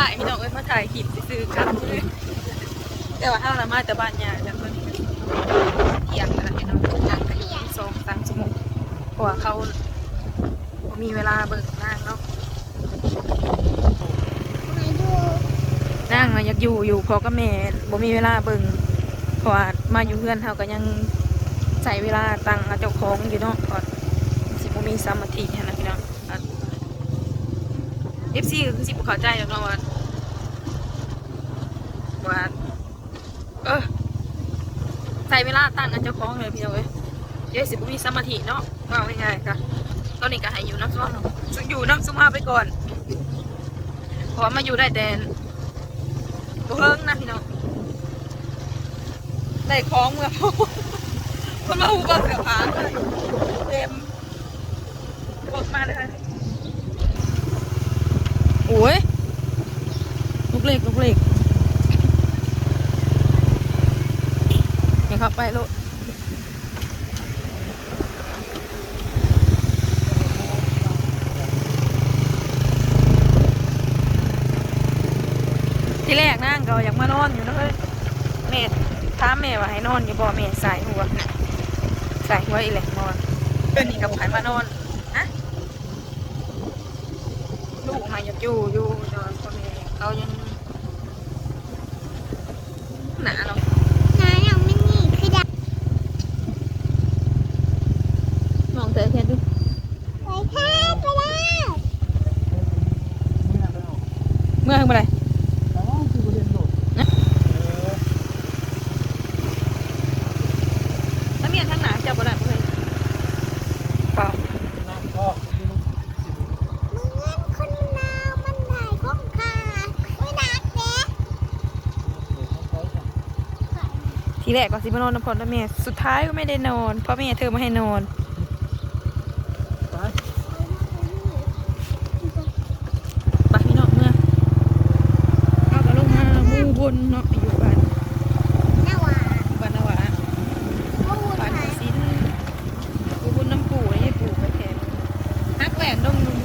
ถ่ายพี่น้องเอ้ยมาถ่ายคลิปซื้อๆครับแต่ว่าถ้าเรามาแต่บ้านยายแล้วก็เที่ยงแล้วพี่น้องทางกันอยู่สองสามชั่วโมงเพราะว่าเขาบ่มีเวลาเบิกนางเนาะมาดูนางน่ะอยากอยู่อยู่พอก็แม่บ่มีเวลาเบิ่งเพราะว่ามาอยู่เพื่อนเฮาก็ยังใช้เวลาตั้งเอาเจ้าของอยู่เนาะก่อนสิบ่มีสมาธิหั้นนะพี่น้อง เอฟซีคือสิบเข้าใจหรอกเนาะว่าว่าเออใส่เวลาตั้งอันเจ้าของเลยพี่น้องเอ้ยเดี๋ยวสิบ่มีสมาธิเนาะว่าง่ายๆก็ตอนนี้ก็ให้อยู่น้ำซุปอยู่น้ำซุปมาไปก่อนเพราะมาอยู่ได้แต่บ่เฮิงนะพี่น้องได้ของเมื่อพอคนมาหูเบาเสือผาเลยเต็มบกมาเลย โอ้ยลูกเล็กลูกเล็กนี่ครับไปลูกที่แรกนั่งก็อยากมานอนอยู่นะเอ้ยแม่ถามแม่ว่าให้นอนอยู่บ่แม่ใส่หัวใส่หัวอีแหละนอนเป็นนี่กับใครมานอนนะลูกมา อยากอยู่อยู่แต่ว่าพ่อแม่เขายังหนาเนาะ น้ายังไม่หนีคือดัก มองเธอแค่ดู ไปแค่ไปแล้ว เมื่อไหร่แล้วเมียนทั้งหนาจับบ่ได้เพื่อนเปล่า มึงเงินคนนาวมันได้ของข้าไม่นักเด้ ทีแรกก็สิมานอนน้ำพรแล้วแม่ สุดท้ายก็ไม่ได้นอน เพราะแม่เธอไม่ให้นอนไปพี่น้องเมื่อเอากระลงมาหมู่บนเนาะอยู่บ้าน น่าหวาน บ้านนาวา ว่าวุ่น บ้าน วาย สินหมู่บนน้ำปู่ให้ปู่ไปแทนฮักแหวนดงนุ่ม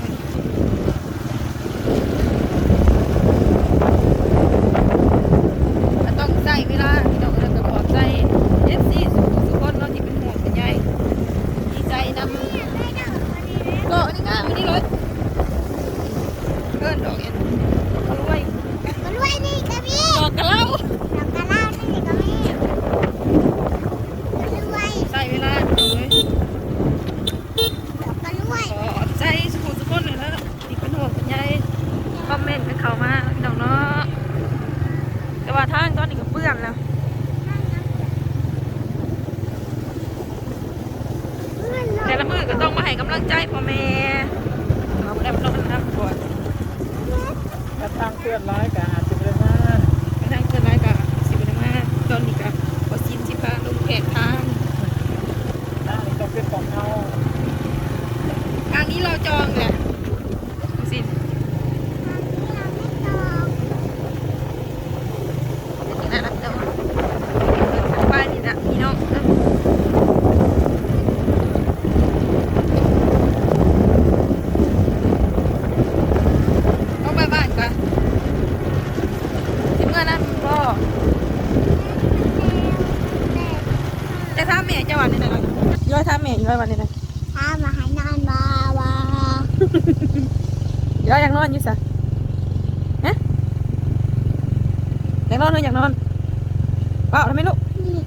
มันต้องใส่เวลาพี่น้องเริ่มกับขอบใจเอฟซีสุสุคนเนาะที่เป็นห่วงเป็นใยดีใจนำ ได้ดอกวันนี้ ก็อันนี้ง่ายวันนี้เลย เกินดอกเอ็นกล้วยก็รวยนี่ก็มีดอกกระเล่าดอกกระเล่านี่ก็มีก็รวยใส่เวลาเลยดอกก็รวยขอใจสุขุสุขคนหน่อยแล้วที่เป็นห่วงเป็นใยคอมเมนต์กันเข้ามาพี่น้องเนาะแต่ว่าทางตอนนี้ก็เปื้อนแล้วแต่ละมือก็ต้องมาให้กำลังใจพ่อแม่เราไม่ได้มาลงน้ำก่อน ทางเพื่อนร้ายกาสิบเลยมาทางเพื่อนร้ายกาสิบเลยมาตอนนี้กับอสินชิพาลงแขกท้าง หน้านี้ต้องเป็นของเขา ทางนี้เราจองแหละดูสิน่ารักจังบ้านนี่นะพี่น้องเอ้ยต้องไปบ้านก่อนถึงเมื่อนั้นพ่อจะทำแม่จะวันนี้นะ ย้อยทำแม่ย้อยวันนี้นะถ้ามาให้นอนบาวาย้อยอยากนอนอยู่สะฮะอยากนอนหรืออยากนอนเปล่าทำไมลูกนี่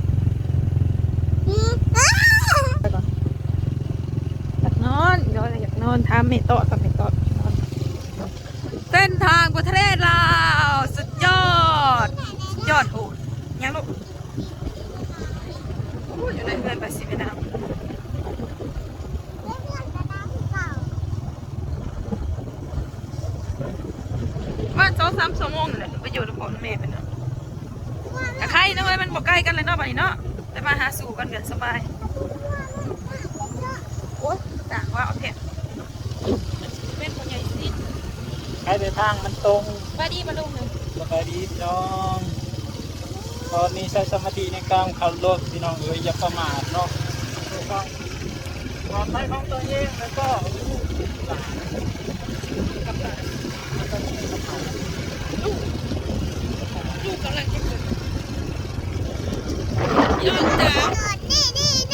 นี่อ้าไปก่อนอยากนอนย้อยอยากนอนทำเมโตะกับเมโตะนอนเส้นทางบนทะเลลาวสุดยอดสุดยอดโหดยังลูกโอ้ยอยู่ในเพื่อนไปสิไปน้ำ เพื่อนกระดาษเก่าว่าสองสามชั่วโมงนี่แหละไปอยู่ในพ่อแม่เป็นเนาะแต่ใครนะเว้ยมันบอกใกล้กันเลยเนาะบัดนี้เนาะแต่มาหาสู่กันกันสบายโอ๊ยต่างว่าเอาเถอะเป็นคนใหญ่สิใครในทางมันตรงมาดีมาลงหนึ่งสบายดีพี่น้องตอนนี้ใช้สมาธิในการขับรถพี่น้องเอ๋ยอย่าประมาทเนาะต้อง ปลอดภัยของตัวเองแล้วก็ลูกหลานลูกลูกอะไรก็เกิดน้องจ๋า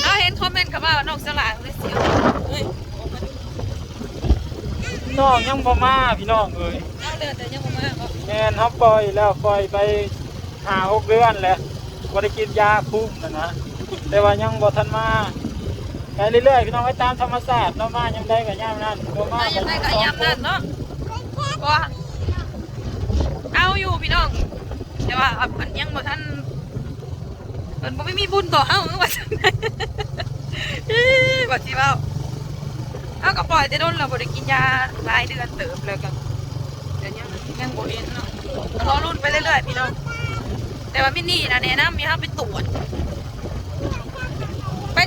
เอาเห็นคอมเมนต์กับว่านองสลายเลยเสียวเฮ้ยน้องยังบ่มาพี่น้องเอ้ยเออแต่ยังบ่มาก็แม่นเฮาปล่อยแล้วปล่อยไปหาหกเดือนแหละบ่ได้กินยาภูมนะนะแต่ว่ายังบ่ทันมา ไปเรื่อยๆพี่น้องไปตามธรรมชาติเนาะมายังได้ก็ยามนั้นบ่มามายังได้ก็ยามนั้นเนาะว่าเอาอยู่พี่น้อง แต่ว่าอันยังบ่ทันเพิ่นบ่ไม่มีบุญต่อเฮาว่าซั่นอีบ่สิเว้าเอาก็ปล่อยแต่โดนเราบ่ได้กินยาหลายเดือนเติบแล้วก็เดี๋ยวยังยังบ่เห็นเนาะรอรุ่นไปเรื่อยๆพี่น้อง แต่ว่ามินี่นะแนะนำมีเฮาไปตรวจ ไป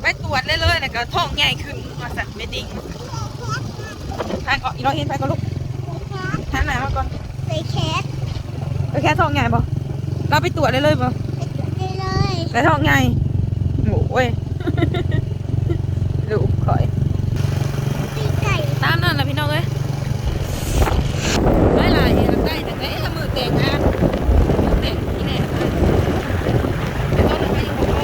ไป ตรวจเลยเลยแล้วก็ท้องใหญ่ขึ้นมาสั่นไม่ดิ่งทานก่อนอีน้อยเห็นไปก็ลูกทานไหนมาก่อนไปแคสไปแค่ท้องใหญ่บ่เราไปตรวจเลยเลยบ่ไปเลยไปท้องใหญ่โอ้ย ลูกข่อย ตีไก่ ตามนั่นแหละพี่น้องเอ้ยไม่หลายเห็นได้แต่ไหนละมือแตกงานมือแตกที่ไหนอะแต่ตอนนั้นไปยังบ่พอ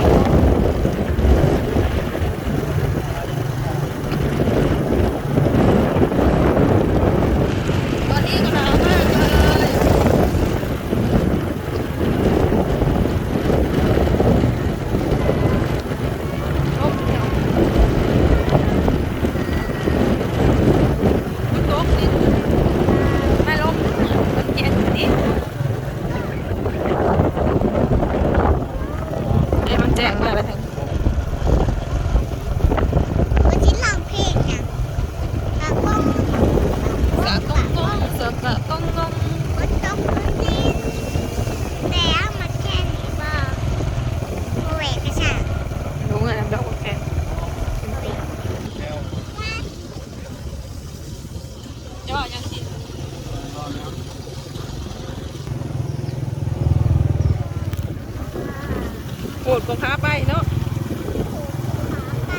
ตอนนี้ก็หนาวมากเลยลมเดียวมันตกดิไม่ลมมันเย็นดิเอ้ยมันแจ้งมาแล้วทั้ง วันที่หลังเพลงเนี่ยตากล้อง กะกองกองเสือกะกองกอง มันต้องพื้นดินแต่เอามาแค่นี้บ่โมเวกกระชาก รู้ไงดอกโอเคจะว่ายังสิ โหดก็พาไปเนาะไป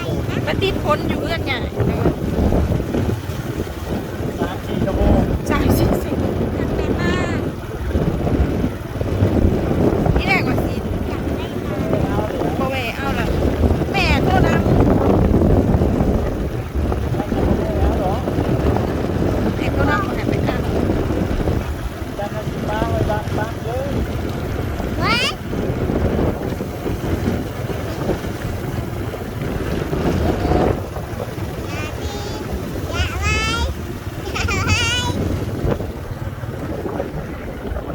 นะติดคนอยู่เพื่อนไง สามสี่ชั่วโมง ใช่สิสิ ทำไปมาก ที่แรกว่าสิ อยากได้มา โมเวเอาละแม่โทษนะไอ้โทษนะมันไปกัน จันทร์สิบ้าไว้บ้านบ้านเลย เว้ยอย่าดีอย่าไว้อย่าไว้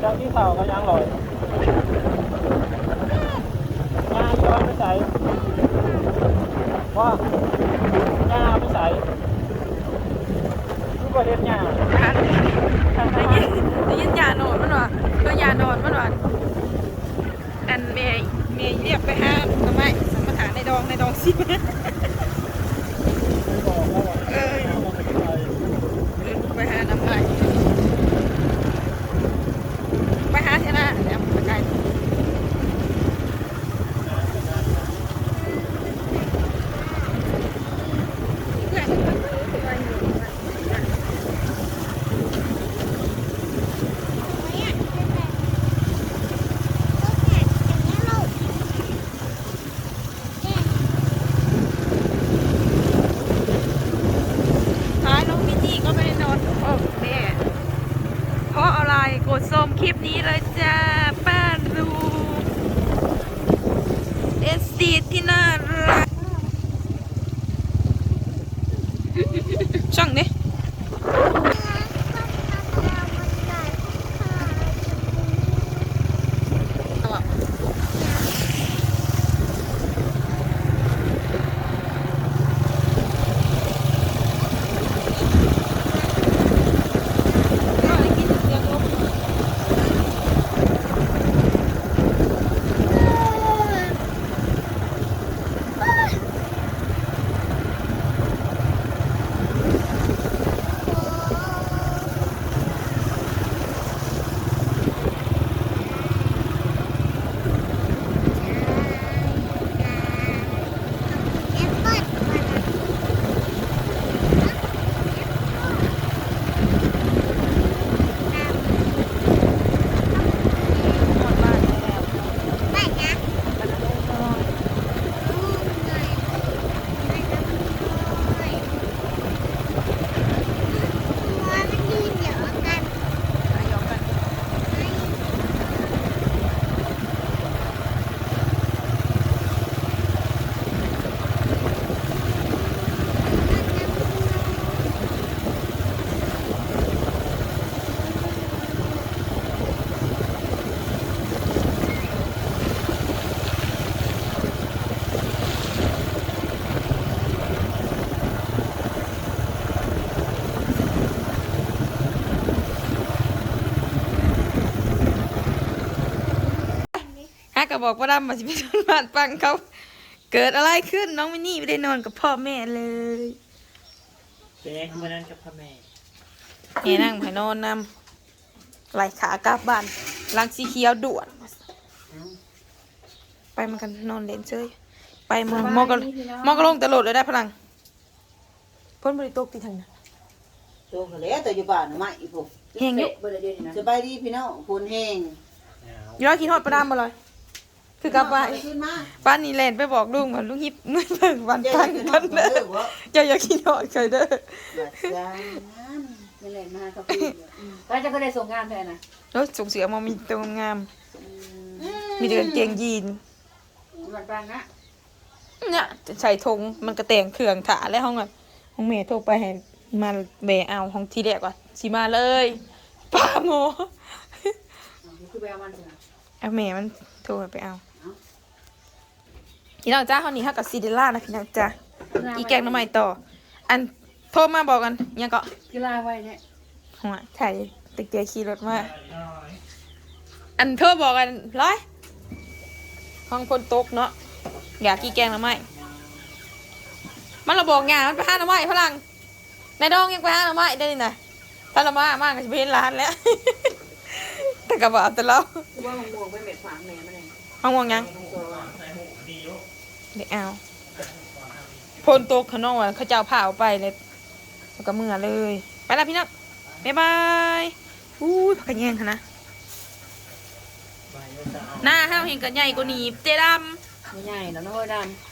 เจ้าที่ เขาก็ยังลอยงาย้อนไปใส่ว่าหญ้าไปใส่ทุกประเทศหญ้าได้ยินได้ยินยาโนอนมันวะก็ยานอนมันวะอันเมย์เมย์เรียกไปห้ามทำไมสมถานในดองในดองสิ ก็บอกว่าดำมาสิไปนอนบ้านปังเขา เกิดอะไรขึ้นน้องมินนี่ไม่ได้นอนกับพ่อแม่เลยเป็นไงเมื่อนั้นกับพ่อแม่เฮนั่งไปนอนนำไหลขากลับบ้านลังสีเขียวด่วนไปมันกันนอนเล่นเฉยไปมองมองกันมองกันลงตลอดเลยได้พลังพ้นบริตกตีทางนั้นโตเขาแล้วแต่อยู่บ้านน่ะไม่อีพวกแห้งอยู่สบายดีพี่น้องฝนแห้งอย้อยกินฮอดประดามมาเลย คือกลับไปขึ้นมาป้านนี่แลนไปบอกลุงก่อนลุงฮิปมือเบิ่งวันเจ้าตั้งขึ้นกัมานเด้เด้ออบ่เจ้าอย่ากินฮอดเคยเด้อบัดซางนั้นนั่นแหละมาเขาพี่แล้วจะก็ได้ส่งงานแทนนะแล้วส่งเสียมามีตัวงาม มีแต่กางเกงยีนวันกลางนะเนี่ยใส่ธงมันกระแต่งเครื่องถาแล้วห้องอะห้องเมย์โทรไปให้มาแบเอาห้องที่แรกว่าสิมาเลยป้าโมคือไปเอามันใช่ไหมเอาเมย์มันโทรไปเอา พี่น้องจ้าเขาหนีเขากับซีเดล่านะพี่น้องจ้าอีแกงน้ำใหม่ต่อ อันโทรมาบอกกันยังก็กีฬาไว้เนี่ยหัวถ่ายตะเกียขี่รถมา อันโทรบอกกันร้อยห้องพนตกเนาะอยากกี่แกงน้ำใหม่มันเราบอกงานมันไปห้าน้ำใหม่พลังนายดองยังไปห้าน้ำใหม่ได้นี่นะถ้าเรามามากก็จะเป็นร้านแล้ว แต่กระบะแต่เราคือว่าม่วงไปเม็ดฝางแม่มันเองห้องวางยัง เดี๋ยวเอาพนตกขนองอะเขาเจ้าผ้าเอาไปเลยแล้วก็เมื่อเลย ไปละพี่น้องบ๊ายบายอู้ยพักกันแยงค่ะนะหน้าห้าวเห็นกันใหญ่กว่านี้เจดำ ไม่ใหญ่เนาะน้อยดำ